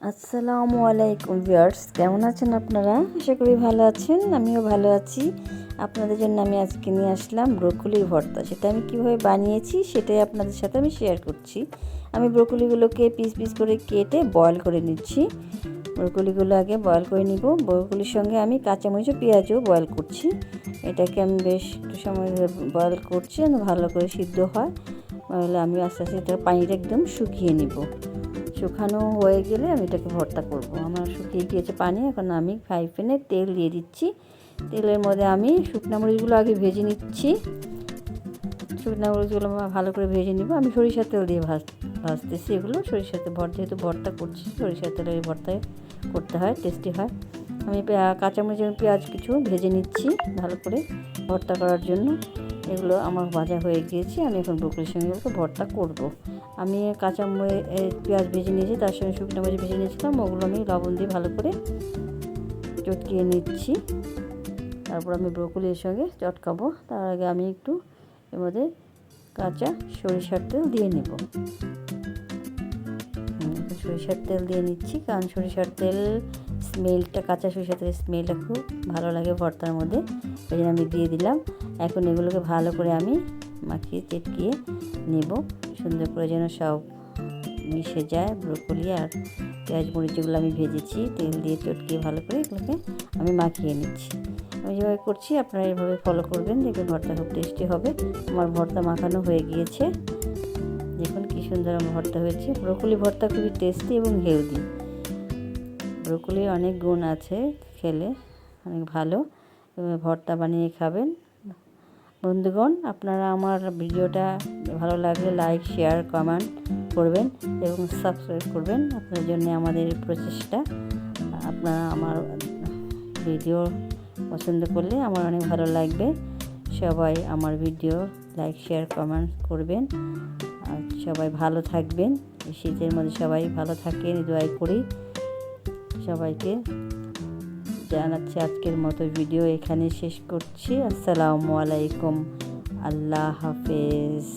আসসালামু আলাইকুম ভিউয়ার্স, কেমন আছেন আপনারা? আশা করি ভালো আছেন, আমিও ভালো আছি। আপনাদের জন্য আমি আজকে নিয়ে আসলাম ব্রোকলির ভর্তা। সেটা আমি কীভাবে বানিয়েছি সেটাই আপনাদের সাথে আমি শেয়ার করছি। আমি ব্রোকলিগুলোকে পিস পিস করে কেটে বয়েল করে নিচ্ছি। ব্রোকলিগুলো আগে বয়েল করে নিব। ব্রোকলির সঙ্গে আমি কাঁচামরিচ পেঁয়াজও বয়েল করছি। এটাকে আমি বেশ একটু সময় বয়েল করছি ভালো করে সিদ্ধ হয়। তাহলে আমি আস্তে আস্তে এটা পানিটা একদম শুকিয়ে নিব। শুকানো হয়ে গেলে আমি এটাকে ভর্তা করব। আমার শুকিয়ে গিয়েছে পানি, এখন আমি ফ্রাই প্যানে তেল দিয়ে দিচ্ছি। তেলের মধ্যে আমি শুকনো মরিচগুলো আগে ভেজে নিচ্ছি। শুকনো মরিচগুলো ভালো করে ভেজে নিব। আমি সরিষার তেল দিয়ে ভাজ, ভাজতেছি এগুলো। সরিষার তেল, ভর, যেহেতু ভর্তা করছি, সরিষার এই ভর্তায় করতে হয়, টেস্টি হয়। আমি কাঁচামরিচ পেঁয়াজ কিছু ভেজে নিচ্ছি ভালো করে ভর্তা করার জন্য। এগুলো আমার ভাজা হয়ে গিয়েছে, আমি এখন ব্রকলির সঙ্গে এগুলোকে ভর্তা করব। আমি কাঁচা পেঁয়াজ ভেজে নিয়েছি, তার সঙ্গে শুকনো মরিচ ভেজে নিয়েছিলাম, ওগুলো আমি লবণ দিয়ে ভালো করে চটকিয়ে নিচ্ছি। তারপর আমি ব্রকলির সঙ্গে চটকাবো, তার আগে আমি একটু এর মধ্যে কাঁচা সরিষার তেল দিয়ে নেব। সরিষার তেল দিয়ে নিচ্ছি, কারণ সরিষার তেল স্মেলটা, কাঁচা সরিষার তেলের স্মেলটা খুব ভালো লাগে ভর্তার মধ্যে। ওই জন্য আমি দিয়ে দিলাম। এখন এগুলোকে ভালো করে আমি মাখিয়ে, চেটকিয়ে নেব। সুন্দর করে যেন সব মিশে যায়, ব্রোকলি আর পেঁয়াজ মরিচ যেগুলো আমি ভেজেছি, তেল দিয়ে চটকিয়ে ভালো করে এগুলোকে আমি মাখিয়ে নিচ্ছি। আমি যেভাবে করছি, আপনারা এভাবে ফলো করবেন, দেখবেন ভর্তা খুব টেস্টি হবে। আমার ভর্তা মাখানো হয়ে গিয়েছে। দেখুন কী সুন্দর ভর্তা হয়েছে। ব্রোকলি ভর্তা খুবই টেস্টি এবং হেলদি ব্রোকলির অনেক গুণ আছে খেলে, অনেক ভালো। ভর্তা বানিয়ে খাবেন। বন্ধুগণ, আপনারা আমার ভিডিওটা ভালো লাগলে লাইক শেয়ার কমেন্ট করবেন এবং সাবস্ক্রাইব করবেন। আপনার জন্য আমাদের প্রচেষ্টা। আপনারা আমার ভিডিও পছন্দ করলে আমার অনেক ভালো লাগবে। সবাই আমার ভিডিও লাইক শেয়ার কমেন্ট করবেন। আর সবাই ভালো থাকবেন। শীতের মধ্যে সবাই ভালো থাকেন, দোয়াই করি। সবাইকে জানাচ্ছি আজকের মতো ভিডিও এখানে শেষ করছি। আসসালামু আলাইকুম। আল্লাহ হাফেজ।